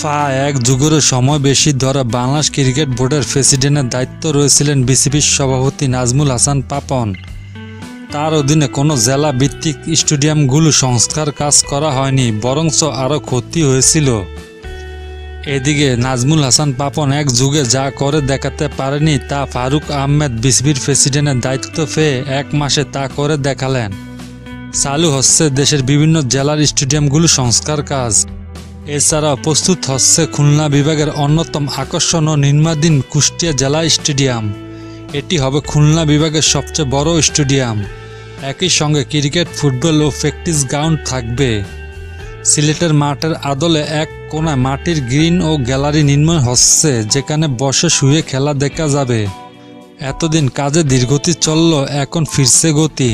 ফা এক যুগেরও সময় বেশি ধরে বাংলাদেশ ক্রিকেট বোর্ডের প্রেসিডেন্টের দায়িত্ব রয়েছিলেন বিসিবির সভাপতি নাজমুল হাসান পাপন। তার অধীনে কোনো জেলা ভিত্তিক স্টেডিয়ামগুলো সংস্কার কাজ করা হয়নি, বরঞ্চ আরও ক্ষতি হয়েছিল। এদিকে নাজমুল হাসান পাপন এক যুগে যা করে দেখাতে পারেনি তা ফারুক আহমেদ বিসিবির প্রেসিডেন্টের দায়িত্ব পেয়ে এক মাসে তা করে দেখালেন। চালু হচ্ছে দেশের বিভিন্ন জেলার স্টেডিয়ামগুলো সংস্কার কাজ। এছাড়াও প্রস্তুত হচ্ছে খুলনা বিভাগের অন্যতম আকর্ষণ ও নির্মাণাধীন কুষ্টিয়া জেলা স্টেডিয়াম। এটি হবে খুলনা বিভাগের সবচেয়ে বড় স্টেডিয়াম। একই সঙ্গে ক্রিকেট, ফুটবল ও প্র্যাকটিস গ্রাউন্ড থাকবে। সিলেটের মাঠের আদলে এক কোনায় মাটির গ্রিন ও গ্যালারি নির্মাণ হচ্ছে, যেখানে বসে শুয়ে খেলা দেখা যাবে। এতদিন কাজে দীর্ঘতি চলল এখন ফিরছে গতি।